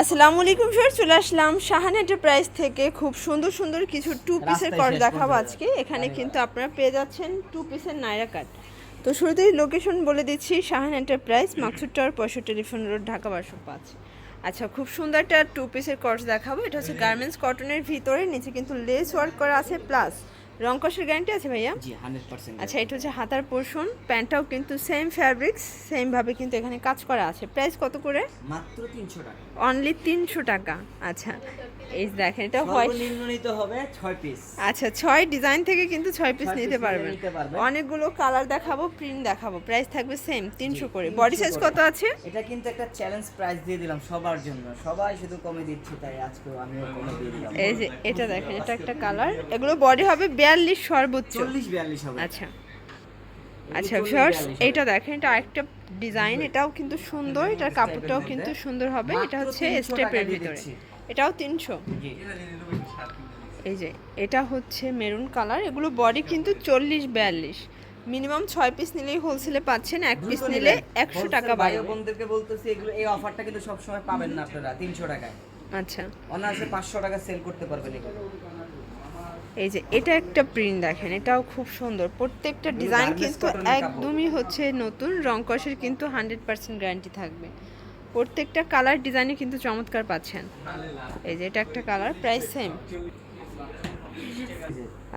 আসসালামু আলাইকুম স্যার চলে আসলাম শাহান এন্টারপ্রাইজ থেকে। খুব সুন্দর সুন্দর কিছু টু পিসের কট দেখাবো আজকে। এখানে কিন্তু আপনারা পেয়ে যাচ্ছেন টু পিসের নাইরা কাট তো শুরুতেই লোকেশন বলে দিচ্ছি শাহান এন্টারপ্রাইজ মাকসুদ টাওয়ার পঁয়ষট্টি টেলিফোন রোড ঢাকা বারোশো পাঁচ আচ্ছা খুব সুন্দর একটা টু পিসের কটস দেখাবো। এটা হচ্ছে গার্মেন্টস কটনের ভিতরে নিচে কিন্তু লেস ওয়ার্ক করা আছে প্লাস রং কষের গ্যারান্টি আছে ভাইয়া? জি হান্ড্রেড পার্সেন্ট আচ্ছা এটা হচ্ছে হাতার পোর্শন প্যান্টটাও কিন্তু সেম ফ্যাব্রিক্স সেম ভাবে কিন্তু এখানে কাজ করা আছে। প্রাইস কত করে? মাত্র তিনশো টাকা। অনলি তিনশো টাকা। আচ্ছা এই দেখেন এটা হোয়াইট নিতে হবে ছয় পিস আচ্ছা ছয় ডিজাইন থেকে কিন্তু ছয় পিস নিতে পারবেন। অনেকগুলো কালার দেখাবো প্রিন্ট দেখাবো। প্রাইস থাকবে সেম তিনশো করে। বডি সাইজ কত আছে? এটা কিন্তু একটা চ্যালেঞ্জ প্রাইস দিয়ে দিলাম সবার জন্য। সবাই শুধু কমে দিচ্ছে তাই আজকেও আমিও কমে দিয়ে দিলাম। এই যে এটা দেখেন এটা একটা কালার এগুলো বডি হবে বিয়াল্লিশ সর্বোচ্চ। চল্লিশ বিয়াল্লিশ হবে। আচ্ছা। আচ্ছা 40, ভিউয়ার্স 42 এইটা দেখেন এটা একটা ডিজাইন এটাও কিন্তু সুন্দর এটার কাপড়টাও কিন্তু সুন্দর হবে এটা হচ্ছে 300 স্টেপের ভিতরে। এটাও তিনশো। এই যে এটা হচ্ছে মেরুন কালার এগুলো বডি কিন্তু চল্লিশ বিয়াল্লিশ। মিনিমাম ছয় পিস নিলেই হোলসেলে পাচ্ছেন এক পিস নিলে। একশো টাকা বাড়বে। বোনদেরকে বলতেছি এগুলো এই অফারটা কিন্তু সবসময় পাবেন না আপনারা তিনশো টাকায়। আচ্ছা। অনায়াসে পাঁচশো টাকা সেল করতে পারবেন এগুলো। এই যে এটা একটা প্রিন্ট দেখেন এটাও খুব সুন্দর। প্রত্যেকটা ডিজাইন কিন্তু। একদমই হচ্ছে নতুন রং কষের কিন্তু হান্ড্রেড পার্সেন্ট গ্যারান্টি থাকবে। প্রত্যেকটা কালার ডিজাইনে কিন্তু চমৎকার পাচ্ছেন। এই যে এটা একটা কালার প্রাইস সেম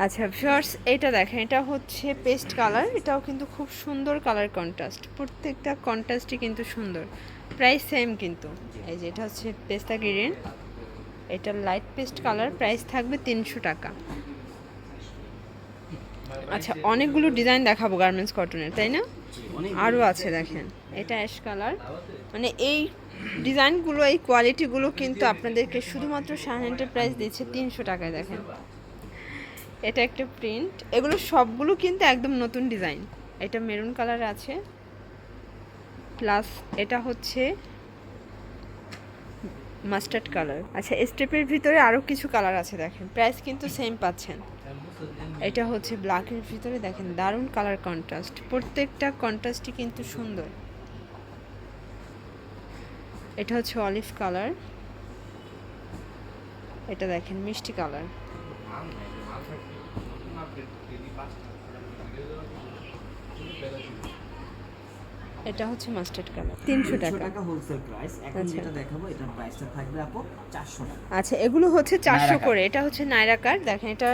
আচ্ছা ভিউয়ার্স এটা দেখেন এটা হচ্ছে পেস্ট কালার এটাও কিন্তু খুব সুন্দর কালার কন্ট্রাস্ট প্রত্যেকটা কন্ট্রাস্টই কিন্তু সুন্দর। প্রাইস সেম কিন্তু। এই যে এটা হচ্ছে পেস্তা গ্রিন এটা লাইট পেস্ট কালার প্রাইস থাকবে তিনশো টাকা। আচ্ছা অনেকগুলো ডিজাইন দেখাবো গার্মেন্টস কটনের তাই না? আরও আছে, দেখেন। এটা অ্যাশ কালার মানে এই ডিজাইনগুলো এই কোয়ালিটিগুলো কিন্তু আপনাদেরকে শুধুমাত্র শাহান এন্টারপ্রাইজ দিচ্ছে তিনশো টাকায়, দেখেন। এটা একটা প্রিন্ট এগুলো সবগুলো কিন্তু একদম নতুন ডিজাইন এটা মেরুন কালার আছে। প্লাস এটা হচ্ছে মাস্টার্ড কালার। আচ্ছা স্টেপের ভিতরে আরও কিছু কালার আছে দেখেন। প্রাইস কিন্তু সেম পাচ্ছেন। এটা হচ্ছে ব্ল্যাকের ভিতরে দেখেন, দারুণ কালার কন্ট্রাস্ট প্রত্যেকটা কন্ট্রাস্টই কিন্তু সুন্দর। এটা হচ্ছে অলিভ কালার এটা দেখেন, মিষ্টি কালার এটা হচ্ছে মাস্টার্ড কালার তিনশো টাকা। টাকা হোলসেল প্রাইস এখন আচ্ছা। যেটা দেখাবো এটার প্রাইসটা থাকবে আপু চারশো টাকা। আচ্ছা এগুলো হচ্ছে চারশো। করে। এটা হচ্ছে নায়রা কাট দেখেন এটা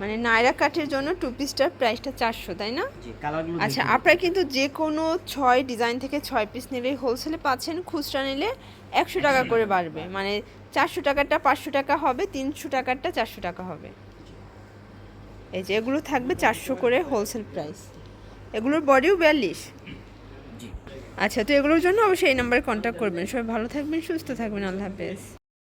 মানে নায়রা কাটের জন্য টু পিসটার প্রাইসটা চারশো তাই না? জি কালারগুলো আচ্ছা আপনারা কিন্তু যে কোনো ছয় ডিজাইন থেকে ছয় পিস নিলেই হোলসেলে পাচ্ছেন খুচরা নিলে একশো টাকা করে বাড়বে। মানে চারশো টাকারটা পাঁচশো টাকা হবে তিনশো টাকারটা চারশো টাকা হবে। এই যে এগুলো থাকবে চারশো করে হোলসেল প্রাইস এগুলোর বডিও বিয়াল্লিশ। আচ্ছা তো এগুলোর জন্য অবশ্যই এই নাম্বারে কন্ট্যাক্ট করবেন। সবাই ভালো থাকবেন, সুস্থ থাকবেন, আল্লাহ হাফেজ।